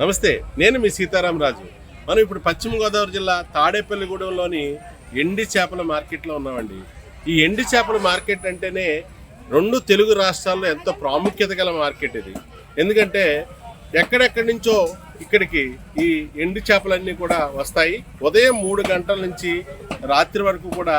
నమస్తే నేను మీ సీతారామరాజు మనం ఇప్పుడు పశ్చిమ గోదావరి జిల్లా తాడేపల్లిగూడెంలోని ఎండి చేపల మార్కెట్లో ఉన్నామండి. ఈ ఎండి చేపల మార్కెట్ అంటేనే రెండు తెలుగు రాష్ట్రాల్లో ఎంతో ప్రాముఖ్యత గల మార్కెట్ ఇది. ఎందుకంటే ఎక్కడెక్కడి నుంచో ఇక్కడికి ఈ ఎండు చేపలన్నీ కూడా వస్తాయి. ఉదయం మూడు గంటల నుంచి రాత్రి వరకు కూడా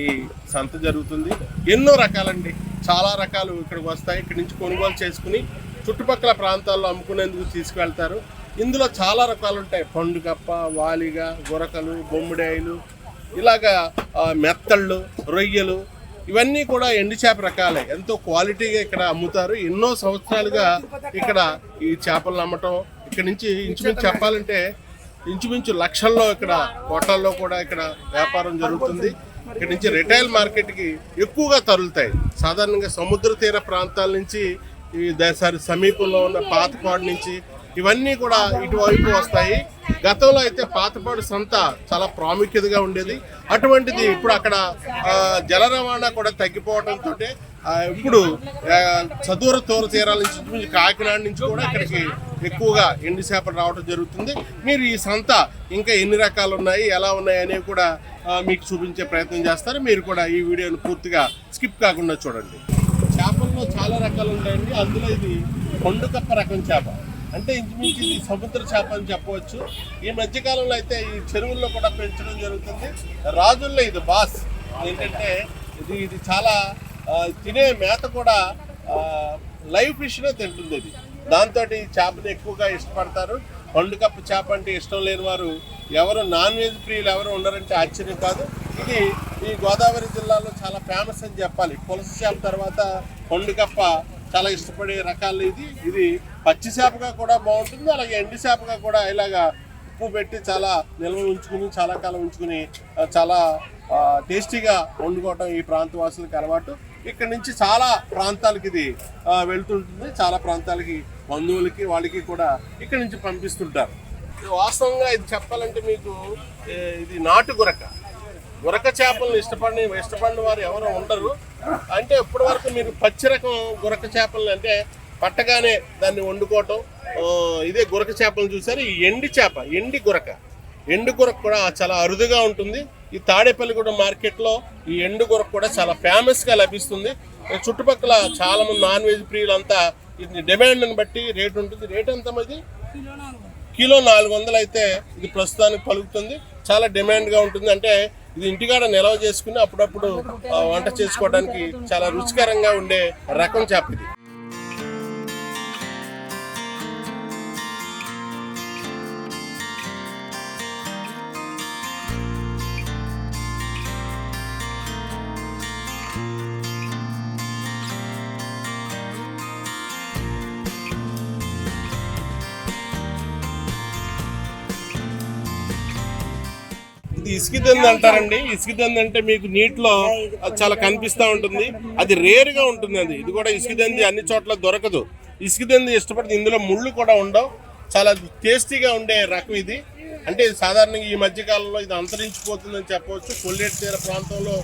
ఈ సంత జరుగుతుంది. ఎన్నో రకాలండి. చాలా రకాలు ఇక్కడికి వస్తాయి. ఇక్కడి నుంచి కొనుగోలు చేసుకుని చుట్టుపక్కల ప్రాంతాల్లో అమ్ముకునేందుకు తీసుకువెళ్తారు. ఇందులో చాలా రకాలు ఉంటాయి పండుగప్ప వాలిగ గురకలు బొమ్మిడాయిలు ఇలాగా మెత్తళ్ళు రొయ్యలు ఇవన్నీ కూడా ఎండు చేప రకాలే. ఎంతో క్వాలిటీగా ఇక్కడ అమ్ముతారు. ఎన్నో సంవత్సరాలుగా ఇక్కడ ఈ చేపలను అమ్మటం ఇక్కడ నుంచి ఇంచుమించు చెప్పాలంటే ఇంచుమించు లక్షల్లో ఇక్కడ కోటల్లో కూడా ఇక్కడ వ్యాపారం జరుగుతుంది. ఇక్కడ నుంచి రిటైల్ మార్కెట్కి ఎక్కువగా తరులుతాయి. సాధారణంగా సముద్ర తీర ప్రాంతాల నుంచి ఈ దసారి సమీపంలో ఉన్న పాతపాడు నుంచి ఇవన్నీ కూడా ఇటువైపు వస్తాయి. గతంలో అయితే పాతపాడు సంత చాలా ప్రాముఖ్యతగా ఉండేది. అటువంటిది ఇప్పుడు అక్కడ జల రవాణా కూడా తగ్గిపోవడంతో ఇప్పుడు చదువుర చదూర తూర తీరాల నుంచి కాకినాడ నుంచి కూడా ఇక్కడికి ఎక్కువగా ఎండు చేపలు రావడం జరుగుతుంది. మీరు ఈ సంత ఇంకా ఎన్ని రకాలు ఉన్నాయి ఎలా ఉన్నాయి అనేవి కూడా మీకు చూపించే ప్రయత్నం చేస్తారు. మీరు కూడా ఈ వీడియోను పూర్తిగా స్కిప్ కాకుండా చూడండి. చేపల్లో చాలా రకాలు ఉంటాయండి అందులో ఇది కొండుకప్ప రకం చేప. అంటే ఇంచుమించు ఇది సముద్ర చేప అని చెప్పవచ్చు. ఈ మధ్యకాలంలో అయితే ఈ చెరువుల్లో కూడా పెంచడం జరుగుతుంది. రాజుల్లో ఇది బాస్. ఏంటంటే ఇది ఇది చాలా తినే మేత కూడా లైవ్ ఫిష్నే తింటుంది ఇది. దాంతో ఈ చేపని ఎక్కువగా ఇష్టపడతారు. పండుకప్పు చేప అంటే ఇష్టం లేని వారు ఎవరు నాన్ వెజ్ ప్రియులు ఎవరు ఉండరంటే ఆశ్చర్యం కాదు. ఇది ఈ గోదావరి జిల్లాలో చాలా ఫేమస్ అని చెప్పాలి. పులస చేప తర్వాత పండుకప్ప చాలా ఇష్టపడే రకాలు ఇది. ఇది పచ్చి చేపగా కూడా బాగుంటుంది అలాగే ఎండి చేపగా కూడా ఇలాగా ఉప్పు పెట్టి చాలా నిల్వ ఉంచుకుని చాలా కాలం ఉంచుకుని చాలా టేస్టీగా వండుకోవటం ఈ ప్రాంతవాసులకు అలవాటు. ఇక్కడ నుంచి చాలా ప్రాంతాలకి ఇది వెళ్తుంటుంది. చాలా ప్రాంతాలకి బంధువులకి వాళ్ళకి కూడా ఇక్కడ నుంచి పంపిస్తుంటారు. వాస్తవంగా ఇది చెప్పాలంటే మీకు ఇది నాటు గురక గురక చేపలను ఇష్టపడిన ఇష్టపడిన వారు ఎవరు ఉండరు. అంటే ఇప్పటి వరకు మీరు పచ్చి రకం గురక చేపలను అంటే పట్టగానే దాన్ని వండుకోవటం ఇదే గురక చేపలను చూసారు ఈ ఎండి చేప ఎండి గురక. ఎండు గురక కూడా చాలా అరుదుగా ఉంటుంది. ఈ తాడేపల్లిగూడ మార్కెట్లో ఈ ఎండు గురక కూడా చాలా ఫేమస్గా లభిస్తుంది. చుట్టుపక్కల చాలా మంది నాన్ వెజ్ ప్రియులంతా ఇది డిమాండ్ని బట్టి రేట్ ఉంటుంది. రేట్ ఎంత మరి కిలో నాలుగు వందలు. అయితే ఇది ప్రస్తుతానికి పలుకుతుంది. చాలా డిమాండ్గా ఉంటుంది. అంటే ఇది ఇంటికాడ నిల్వ చేసుకుని అప్పుడప్పుడు ఆ, వంట చేసుకోవడానికి చాలా రుచికరంగా ఉండే రకం చేప ఇది. ఇది ఇసుకిదంది అంటారండి ఇసుకిదంది అంటే మీకు నీటిలో చాలా కనిపిస్తూ ఉంటుంది. అది రేరుగా ఉంటుంది అది. ఇది కూడా ఇసుకిదంది అన్ని చోట్ల దొరకదు. ఇసుకిదంది ఇష్టపడితే ఇందులో ముళ్ళు కూడా ఉండవు. చాలా టేస్టీగా ఉండే రకం ఇది. అంటే సాధారణంగా ఈ మధ్య కాలంలో ఇది అంతరించిపోతుందని చెప్పవచ్చు. కొల్లేటి తీర ప్రాంతంలో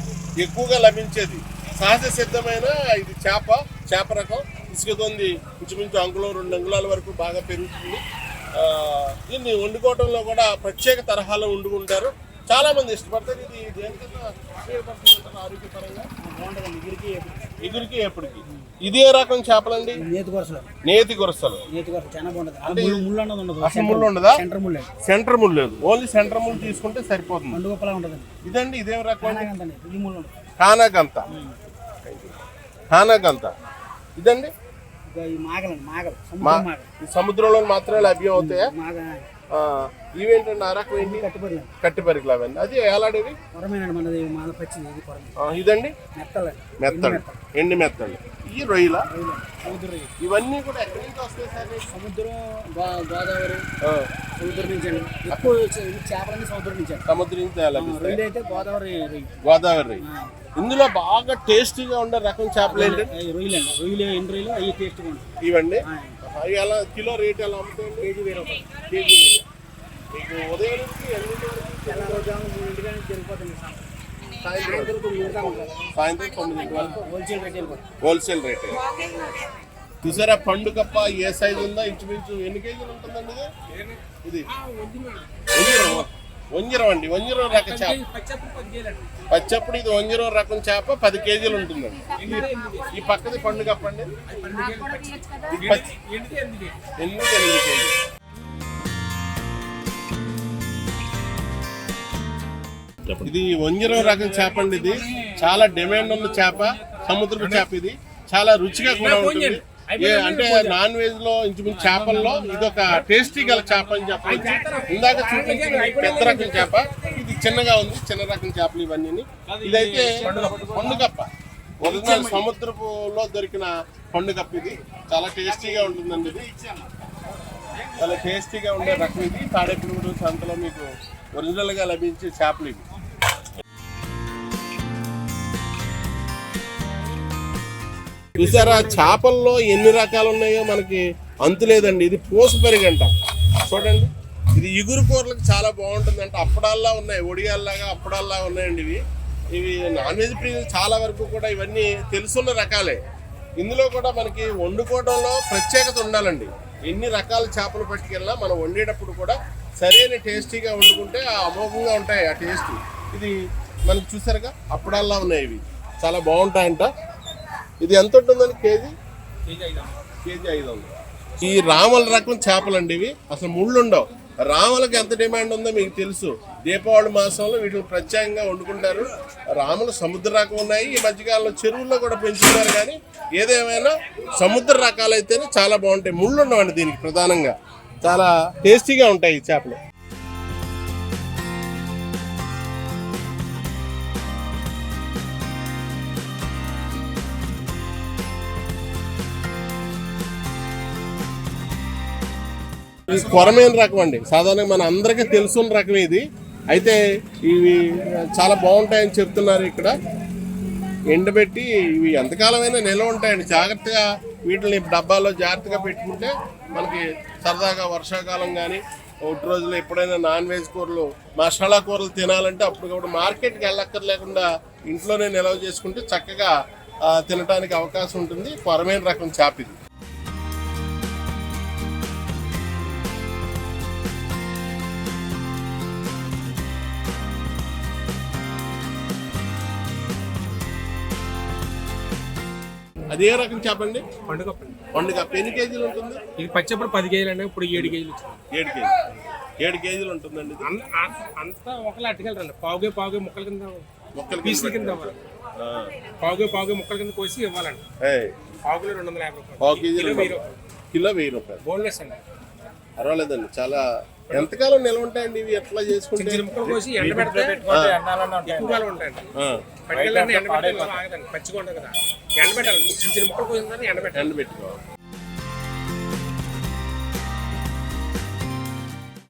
ఎక్కువగా లభించేది. సహజ సిద్ధమైన ఇది చేప చేప రకం. ఇసుకతోంది ఇంచుమించు అంగుళం రెండు అంగుళాల వరకు బాగా పెరుగుతుంది. దీన్ని వండుకోవడంలో కూడా ప్రత్యేక తరహాలో వండుకుంటారు. చాలా మంది ఇష్టపడతారు. ఇది దేనికన్నా ఆరోగ్యపరంగా ఎగురికి ఎప్పటికి ఇదే రకం చేపలండి? నేతి గురసలు. నేతి ఉండదు. అసలు ముళ్ళు ఉండదా? సెంటర్ ముళ్ళు. అండి సెంటర్ ముళ్ళు లేదు. ఓన్లీ సెంటర్ ముళ్ళు తీసుకుంటే సరిపోతుంది. ఇదండి ఇదేం రకం? కానాగంత కానాగంత. ఇదండి? మాగలండి మాగలు. సముద్రంలో మాత్రమే లభ్యం అవుతాయా? ఇవేంటండి ఆ రకం ఏంటి? కట్టి పరికలు అవన్నీ. అది ఎలాడేవి ఇదండి? మెత్తడు ఎండి మెత్తడు ఈ రొయ్యల. ఇవన్నీ కూడా ఎక్కడి నుంచి వస్తాయి సార్? సముద్రం గోదావరి సముద్రం నుంచి ఎక్కువ చేపలన్నీ సముద్రం నుంచి సముద్రం నుంచి అయితే గోదావరి గోదావరి ఇందులో బాగా టేస్టీగా ఉండే రకం చేపలు ఏంటి? అవి రొయ్యలు అండి రొయ్యలు ఎండు రొయ్యలు అవి టేస్ట్గా ఉంటాయి. ఇవండి. అవి ఎలా కిలో రేట్ ఎలా అమ్ముతాయండి కేజీ వేరే రూపాయలు. కేజీ. మీకు ఉదయం నుంచి ఎనిమిది వరకు తెల్లవారుజాము సాయంత్రం. సాయంత్రం వరకు హోల్సేల్ రేట్ హోల్సేల్ రేట్. చూసారా పండు కప్ప ఏ సైజు ఉందో ఇంచుమించు ఎన్ని కేజీలు ఉంటుందండి ఇది? వంజిరం. వంజిరం. అండి. వంజిరం రకం చేప. పచ్చప్పుడు ఇది వంజిరం రకం చేప పది కేజీలు ఉంటుందండి. ఈ పక్కది పండు కప్ప అండి ఎనిమిది ఎనిమిది కేజీలు. ఇది వంజరం రకం చేప అండి ఇది. చాలా డిమాండ్ ఉన్న చేప సముద్రపు చేప ఇది. చాలా రుచిగా కూడా ఉంటుంది. అంటే నాన్ వెజ్లో ఇంచుమించు చేపల్లో ఇది ఒక టేస్టీ గల చేప అని చెప్పవచ్చు ఇందాక చూపించిన పెద్ద రకం చేప. ఇది చిన్నగా ఉంది చిన్న రకం చేపలు ఇవన్నీ ఇదైతే పండుగప్ప. ఒరిజినల్ సముద్రపులో దొరికిన పండుగప్ప ఇది. చాలా టేస్టీగా ఉంటుందండి ఇది. చాలా టేస్టీగా ఉండే రకం ఇది. తాడేపల్లి సంతలో మీకు ఒరిజినల్గా లభించే చేపలు ఇవి. చూసారా? చేపల్లో ఎన్ని రకాలు ఉన్నాయో మనకి అంతు లేదండి. ఇది పూస పెరిగంట. చూడండి. ఇది ఇగురు కూరలకు చాలా బాగుంటుంది అంటే అప్పడాల్లా ఉన్నాయి. ఒడియాల్లాగా అప్పడాల్లా ఉన్నాయండి ఇవి. ఇవి నాన్ వెజ్ ప్రియులు చాలా వరకు కూడా ఇవన్నీ తెలుసున్న రకాలే. ఇందులో కూడా మనకి వండుకోవడంలో ప్రత్యేకత ఉండాలండి. ఎన్ని రకాల చేపలు పట్టుకెళ్ళినా మనం వండేటప్పుడు కూడా సరైన టేస్టీగా వండుకుంటే ఆ అమోఘంగా ఉంటాయి ఆ టేస్ట్. ఇది మనకి చూసారుగా? అప్పడాల్లా ఉన్నాయి ఇవి. చాలా బాగుంటాయంట. ఇది ఎంత ఉంటుందండి కేజీ? కేజీ ఐదు వందలు. ఈ రామల రకం చేపలండి ఇవి. అసలు ముళ్ళు ఉండవు. రామలకు ఎంత డిమాండ్ ఉందో మీకు తెలుసు. దీపావళి మాసంలో వీటిని ప్రత్యేకంగా వండుకుంటారు. రాములు సముద్ర రకం ఉన్నాయి. ఈ మధ్యకాలంలో చెరువుల్లో కూడా పెంచుతున్నారు కానీ ఏదేమైనా సముద్ర రకాలు అయితేనే చాలా బాగుంటాయి. ముళ్ళు ఉండవండి దీనికి ప్రధానంగా. చాలా టేస్టీగా ఉంటాయి ఈ చేపలు. ఇది కొరమైన రకం అండి? సాధారణంగా మన అందరికీ తెలుసున్న రకం ఇది. అయితే ఇవి చాలా బాగుంటాయని చెప్తున్నారు ఇక్కడ. ఎండబెట్టి ఇవి ఎంతకాలమైనా నిల్వ ఉంటాయండి. జాగ్రత్తగా వీటిని డబ్బాలో జాగ్రత్తగా పెట్టుకుంటే మనకి సరదాగా వర్షాకాలం కానీ ఒకటి రోజులు ఎప్పుడైనా నాన్ వెజ్ కూరలు మసాలా కూరలు తినాలంటే అప్పటికప్పుడు మార్కెట్కి వెళ్ళక్కర్లేకుండా ఇంట్లోనే నిల్వ చేసుకుంటే చక్కగా తినడానికి అవకాశం ఉంటుంది. కొరమైన రకం చేప ఇది. అది ఏ రకం చేపండి పండుగ పండుగ. ఎన్ని కేజీలు ఉంటుంది? ఇది పచ్చప్పుడు పది కేజీలు అంటే ఇప్పుడు ఏడు కేజీలు వచ్చింది. ఏడు కేజీలు. ఏడు కేజీలు ఉంటుందండి అంతా ఒకలా అట్టుకెళ్ళరండి. పావుగే పావుగే ముక్కల కింద మొక్కలు పీసుల కింద పావుగే పావుగే ముక్కల కింద కోసి ఇవ్వాలండి. పావుకిలో రెండు వందల యాభై రూపాయలు. పావు కేజీ కిలో వెయ్యి రూపాయలు. కిలో వెయ్యి రూపాయలు. బోన్లెస్ అండి. పర్వాలేదండి చాలా ఎంతకాలం నిల్వ ఉంటాయండి ఇవి? ఎట్లా చేసుకుంటే? ముక్కలు కోసి ఎండ పెడితే ఎక్కువ కాలం ఉంటాయండి. ఆగదండి పచ్చిగా కదా. చిన్న చిన్న ముక్కలు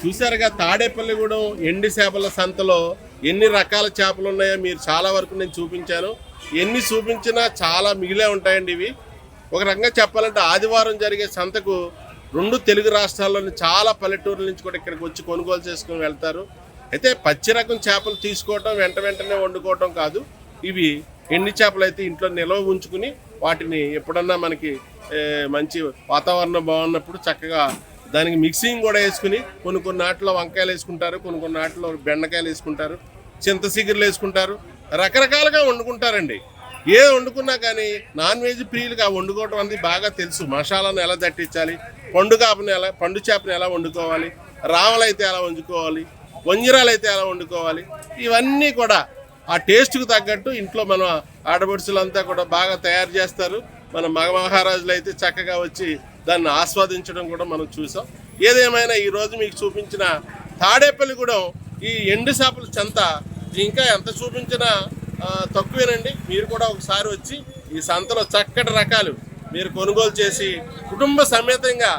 చూసారుగా తాడేపల్లిగూడెం ఎండి చేపల సంతలో ఎన్ని రకాల చేపలు ఉన్నాయో మీరు చాలా వరకు నేను చూపించాను. ఎన్ని చూపించినా చాలా మిగిలే ఉంటాయండి ఇవి. ఒక రకంగా చెప్పాలంటే ఆదివారం జరిగే సంతకు రెండు తెలుగు రాష్ట్రాల్లోని చాలా పల్లెటూర్ల నుంచి కూడా ఇక్కడికి వచ్చి కొనుగోలు చేసుకుని వెళ్తారు. అయితే పచ్చి రకం చేపలు తీసుకోవటం వెంట వెంటనే వండుకోవటం కాదు. ఇవి ఎండి చేపలు అయితే ఇంట్లో నిల్వ ఉంచుకుని వాటిని ఎప్పుడన్నా మనకి మంచి వాతావరణం బాగున్నప్పుడు చక్కగా దానికి మిక్సింగ్ కూడా వేసుకుని కొన్ని కొన్ని నాటిలో వంకాయలు వేసుకుంటారు కొన్ని కొన్ని నాటిలో బెండకాయలు వేసుకుంటారు చింత సిగురులు వేసుకుంటారు. రకరకాలుగా వండుకుంటారండి. ఏ వండుకున్నా కానీ నాన్ వెజ్ ప్రియులుగా ఆ వండుకోవడం అనేది బాగా తెలుసు. మసాలాను ఎలా దట్టించాలి పండు కాపని ఎలా పండు చేపని ఎలా వండుకోవాలి రావలైతే ఎలా వండుకోవాలి వంజిరాలు అయితే ఎలా వండుకోవాలి ఇవన్నీ కూడా ఆ టేస్ట్కి తగ్గట్టు ఇంట్లో మన ఆడపడుచులంతా కూడా బాగా తయారు చేస్తారు. మన మగ మహారాజులు అయితే చక్కగా వచ్చి దాన్ని ఆస్వాదించడం కూడా మనం చూసాం. ఏదేమైనా ఈరోజు మీకు చూపించిన తాడేపల్లిగూడెం ఈ ఎండు చేపల చెంత ఇంకా ఎంత చూపించినా తక్కువేనండి. మీరు కూడా ఒకసారి వచ్చి ఈ సంతలో చక్కటి రకాలు మీరు కొనుగోలు చేసి కుటుంబ సమేతంగా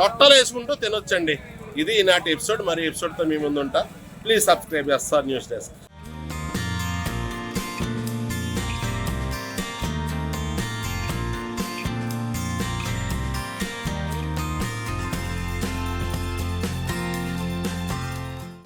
లొట్టలు వేసుకుంటూ తినొచ్చండి. ఇది ఈనాటి ఎపిసోడ్. మరి ఎపిసోడ్తో మీ ముందు ఉంటా please subscribe SR news desk.